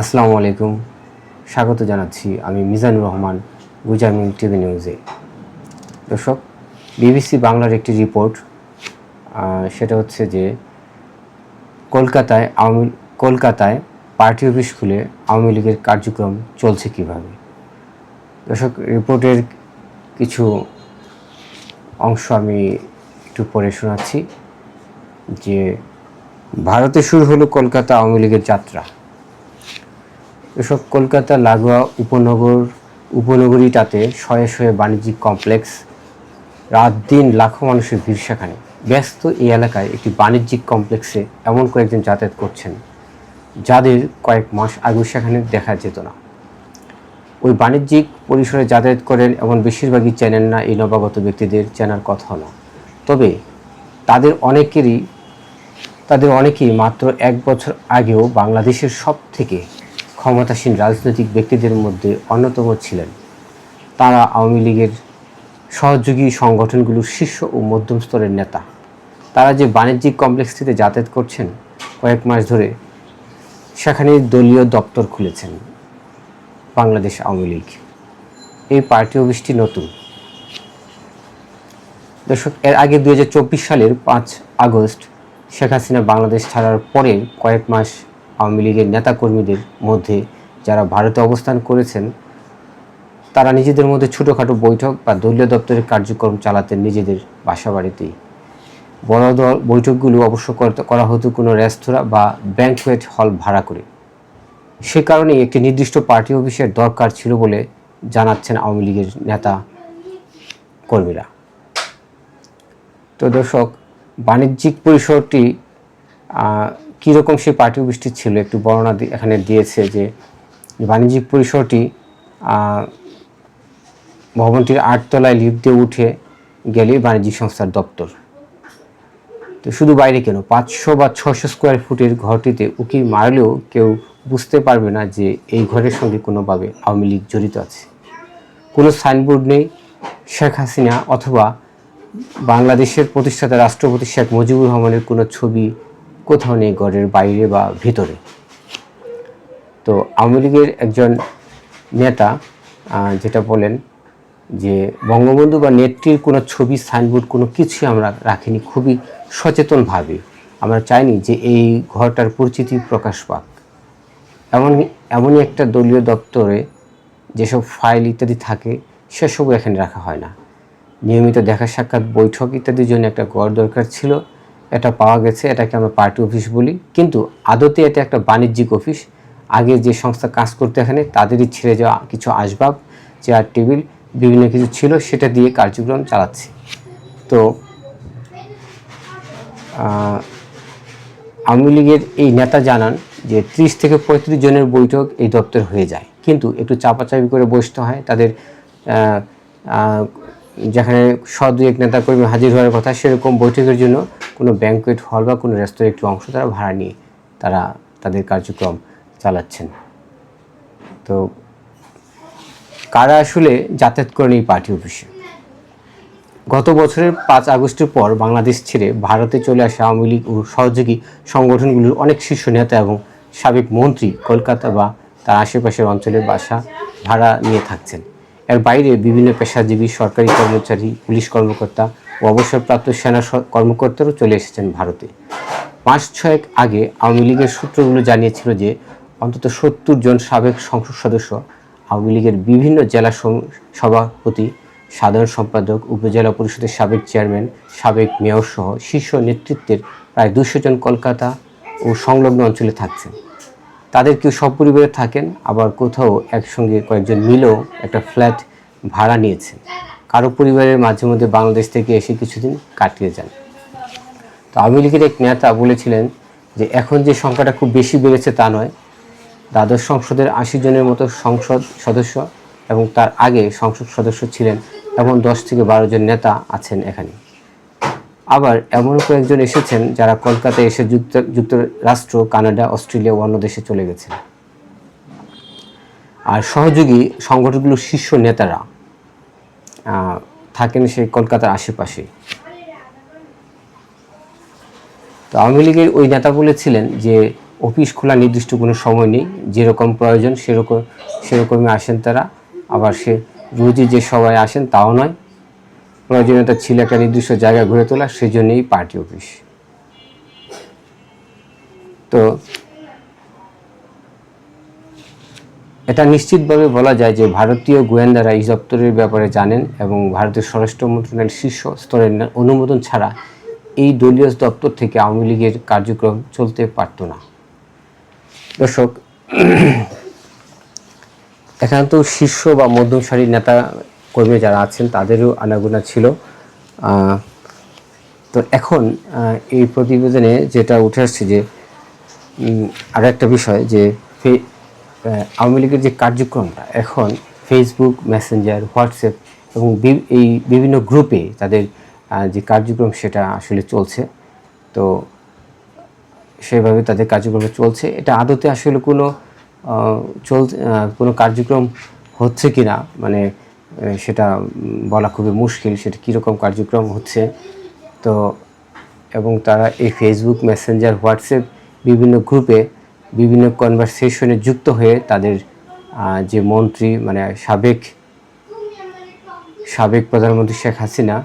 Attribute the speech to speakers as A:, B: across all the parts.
A: আসসালামু আলাইকুম। স্বাগত জানাচ্ছি আমি মিজানুর রহমান, গুজামিন টিভি নিউজে দর্শক, বিবিসি বাংলার একটি রিপোর্ট সেটা হচ্ছে যে কলকাতায় আওয়ামী, কলকাতায় পার্টি অফিস খুলে আওয়ামী লীগের কার্যক্রম চলছে কীভাবে? দর্শক, রিপোর্টের কিছু অংশ আমি একটু পরে শোনাচ্ছি যে ভারতে শুরু হলো কলকাতা আওয়ামী লীগের যাত্রা। এসব কলকাতা লাগোয়া উপনগর, উপনগরীটাতে শয়ে শয়ে বাণিজ্যিক কমপ্লেক্স, রাত দিন লাখো মানুষের ভিড় সেখানে। ব্যস্ত এই এলাকায় একটি বাণিজ্যিক কমপ্লেক্সে এমন কয়েকজন যাতায়াত করছেন, যাদের কয়েক মাস আগে সেখানে দেখা যেত না। ওই বাণিজ্যিক পরিসরে যাতায়াত করেন এমন বেশিরভাগই চেনেন না এই নবাগত ব্যক্তিদের, চেনার কথা না তবে তাদের অনেকেরই, তাদের অনেকেই মাত্র এক বছর আগেও বাংলাদেশের সব থেকে ক্ষমতাসীন রাজনৈতিক ব্যক্তিদের মধ্যে অন্যতম ছিলেন। তারা আওয়ামী লীগের সহযোগী সংগঠনগুলোর শীর্ষ ও মধ্যম স্তরের নেতা। তারা যে বাণিজ্যিক কমপ্লেক্সটিতে যাতায়াত করছেন কয়েক মাস ধরে, সেখানে দলীয় দপ্তর খুলেছেন বাংলাদেশ আওয়ামী লীগ। এই পার্টি অফিসটি নতুন। দর্শক, এর আগে দু হাজার চব্বিশ সালের পাঁচ আগস্ট শেখ হাসিনা বাংলাদেশ ছাড়ার পরে কয়েক মাস আওয়ামী লীগের নেতাকর্মীদের মধ্যে যারা ভারতে অবস্থান করেছেন, তারা নিজেদের মধ্যে ছোটোখাটো বৈঠক বা দলীয় দপ্তরের কার্যক্রম চালাতেন নিজেদের বাসা বাড়িতেই বড় দল বৈঠকগুলো অবশ্য করা হতো কোনো রেস্তোরাঁ বা ব্যাংকুয়েট হল ভাড়া করে। সে কারণেই একটি নির্দিষ্ট পার্টি অফিসের দরকার ছিল বলে জানাচ্ছেন আওয়ামী লীগের নেতা কর্মীরা। তো দর্শক, বাণিজ্যিক পরিসরটি কীরকম সেই পার্টি অফিসটি ছিল? একটু বর্ণনা এখানে দিয়েছে যে বাণিজ্যিক পরিসরটি ভবনটির আটতলায় লিফট দিয়ে উঠে গেলেই বাণিজ্যিক সংস্থার দপ্তর। তো শুধু বাইরে কেন? পাঁচশো বা ছশো স্কোয়ার ফুটের ঘরটিতে উকি মারলেও কেউ বুঝতে পারবে না যে এই ঘরের সঙ্গে কোনোভাবে আওয়ামী লীগ জড়িত আছে। কোনো সাইনবোর্ড নেই, শেখ হাসিনা অথবা বাংলাদেশের প্রতিষ্ঠাতা রাষ্ট্রপতি শেখ মুজিবুর রহমানের কোনো ছবি কোথাও নেই ঘরের বাইরে বা ভিতরে। তো আওয়ামী লীগের একজন নেতা যেটা বলেন যে বঙ্গবন্ধু বা নেত্রীর কোনো ছবি, সাইনবোর্ড কোনো কিছুই আমরা রাখিনি, খুবই সচেতনভাবে। আমরা চাইনি যে এই ঘরটার পরিচিতি প্রকাশ পাক। এমন, এমনই একটা দলীয় দপ্তরে যেসব ফাইল ইত্যাদি থাকে, সেসবও এখানে রাখা হয় না। নিয়মিত দেখা সাক্ষাৎ, বৈঠক ইত্যাদির জন্য একটা ঘর দরকার ছিল। এটা পাওয়া গেছে, এটাকে আমরা পার্টি অফিস বলি। কিন্তু আদতে এটা একটা বাণিজ্যিক অফিস আগে যে সংস্থা কাজ করতে এখানে, তাদেরই ছেড়ে যাওয়া কিছু আসবাব চেয়ার টেবিল বিভিন্ন কিছু ছিল, সেটা দিয়ে কার্যক্রম চালাচ্ছে। তো আওয়ামী লীগের এই নেতা জানান যে ত্রিশ থেকে পঁয়ত্রিশ জনের বৈঠক এই দপ্তর হয়ে যায়। কিন্তু একটু চাপাচাপি করে বসতে হয়, তাদের যেখানে দুই এক নেতা কর্মী হাজির হওয়ার কথা, সেরকম বৈঠকের জন্য কোনো ব্যাংকুয়েট হল বা কোনো রেস্তোরাঁ একটু অংশ তারা ভাড়া নিয়ে তারা তাদের কার্যক্রম চালাচ্ছেন। তো কারা আসলে যাতায়াত করেন এই পার্টি অফিসে? গত বছরের পাঁচ আগস্টের পর বাংলাদেশ ছেড়ে ভারতে চলে আসা আওয়ামী লীগ ও সহযোগী সংগঠনগুলোর অনেক শীর্ষ নেতা এবং সাবেক মন্ত্রী কলকাতা বা তার আশেপাশের অঞ্চলের বাসা ভাড়া নিয়ে থাকছেন। এর বাইরে বিভিন্ন পেশাজীবী, সরকারি কর্মচারী, পুলিশ কর্মকর্তা ও অবসরপ্রাপ্ত সেনা কর্মকর্তারাও চলে এসেছেন ভারতে। মাস ছয়েক আগে আওয়ামী লীগের সূত্রগুলো জানিয়েছিল যে অন্তত সত্তর জন সাবেক সংসদ সদস্য আওয়ামী লীগের বিভিন্ন জেলা সভাপতি, সাধারণ সম্পাদক, উপজেলা পরিষদের সাবেক চেয়ারম্যান, সাবেক মেয়র সহ শীর্ষ নেতৃত্বের প্রায় দুশো জন কলকাতা ও সংলগ্ন অঞ্চলে থাকছেন। তাদের কেউ সপরিবারে থাকেন, আবার কোথাও একসঙ্গে কয়েকজন মিলেও একটা ফ্ল্যাট ভাড়া নিয়েছেন। কারও পরিবারের মাঝে মধ্যে বাংলাদেশ থেকে এসে কিছুদিন কাটিয়ে যান। তো আওয়ামী লীগের এক নেতা বলেছিলেন যে, এখন যে সংখ্যাটা খুব বেশি বেড়েছে তা নয়। দ্বাদশ সংসদের আশি জনের মতো সংসদ সদস্য এবং তার আগে সংসদ সদস্য ছিলেন এমন দশ থেকে বারো জন নেতা আছেন এখানে। আবার এমন কয়েকজন এসেছেন যারা কলকাতায় এসে যুক্ত যুক্তরাষ্ট্র, কানাডা, অস্ট্রেলিয়া অন্য দেশে চলে গেছেন। আর সহযোগী সংগঠনগুলোর শীর্ষ নেতারা থাকেন সেই কলকাতার আশেপাশে তো আওয়ামী লীগের ওই নেতা বলেছিলেন যে, অফিস খোলা নির্দিষ্ট কোনো সময় নেই, যেরকম প্রয়োজন সেরকম সেরকমই আসেন তারা। আবার সে রোজই যে সবাই আসেন তাও নয় প্রয়োজনীয়তা ছিল একটা নির্দিষ্ট জায়গা ঘুরে তোলা, সেজন্যই পার্টি অফিস। তো এটা নিশ্চিতভাবে বলা যায় যে ভারতীয় গোয়েন্দারা এই দপ্তরের ব্যাপারে জানেন এবং ভারতের স্বরাষ্ট্র মন্ত্রণালয়ের শীর্ষ স্তরের অনুমোদন ছাড়া এই দলীয় দপ্তর থেকে আওয়ামী লীগের কার্যক্রম চলতে পারত না। দর্শক এখানে তো শীর্ষ বা মধ্যম সারির নেতা কর্মী যারা আছেন, তাদেরও আনাগোনা ছিল। তো এখন এই প্রতিবেদনে যেটা উঠে আসছে যে আর একটা বিষয় যে আওয়ামী লীগের যে কার্যক্রমটা, এখন ফেসবুক মেসেঞ্জার হোয়াটসঅ্যাপ এবং এই বিভিন্ন গ্রুপে তাদের যে কার্যক্রম সেটা আসলে চলছে। তো সেভাবে তাদের কার্যক্রম চলছে। এটা আদতে আসলে কোনো চল কোনো কার্যক্রম হচ্ছে কি না মানে সেটা বলা খুবই মুশকিল, সেটা কীরকম কার্যক্রম হচ্ছে। তো, এবং তারা এই ফেসবুক মেসেঞ্জার হোয়াটসঅ্যাপ বিভিন্ন গ্রুপে বিভিন্ন কনভারসেশনে যুক্ত হয়ে তাদের যে মন্ত্রী মানে সাবেক সাবেক প্রধানমন্ত্রী শেখ হাসিনা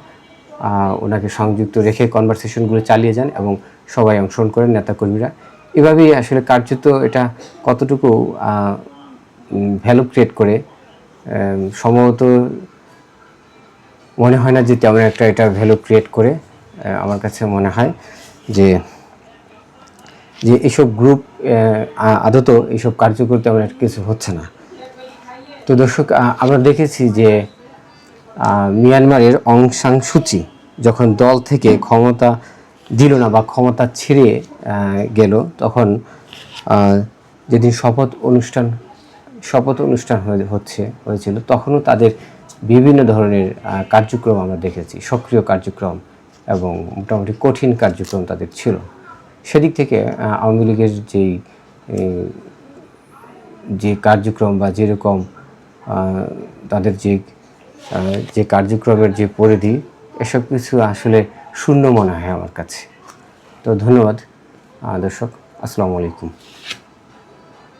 A: ওনাকে সংযুক্ত রেখে কনভারসেশনগুলো চালিয়ে যান এবং সবাই অংশগ্রহণ করেন, নেতাকর্মীরা। এভাবেই আসলে কার্যত এটা কতটুকু ভ্যালু ক্রিয়েট করে সম্ভবত মনে হয় না যে তেমন একটা এটা ভ্যালু ক্রিয়েট করে আমার কাছে মনে হয় যে যে এইসব গ্রুপ আদত এইসব কার্যকর তেমন একটা কিছু হচ্ছে না। তো দর্শক আমরা দেখেছি যে মিয়ানমারের অং সান সুচি যখন দল থেকে ক্ষমতা দিল না বা ক্ষমতা ছেড়ে গেল, তখন যেদিন শপথ অনুষ্ঠান শপথ অনুষ্ঠান হচ্ছে, হয়েছিল। তখনও তাদের বিভিন্ন ধরনের কার্যক্রম আমরা দেখেছি। সক্রিয় কার্যক্রম এবং মোটামুটি কঠিন কার্যক্রম তাদের ছিল। সেদিক থেকে আওয়ামী লীগের যেই যে কার্যক্রম বা যেরকম তাদের যে যে কার্যক্রমের যে পরিধি, এসব কিছু আসলে শূন্য মনে হয় আমার কাছে। তো ধন্যবাদ দর্শক, আসসালামু আলাইকুম।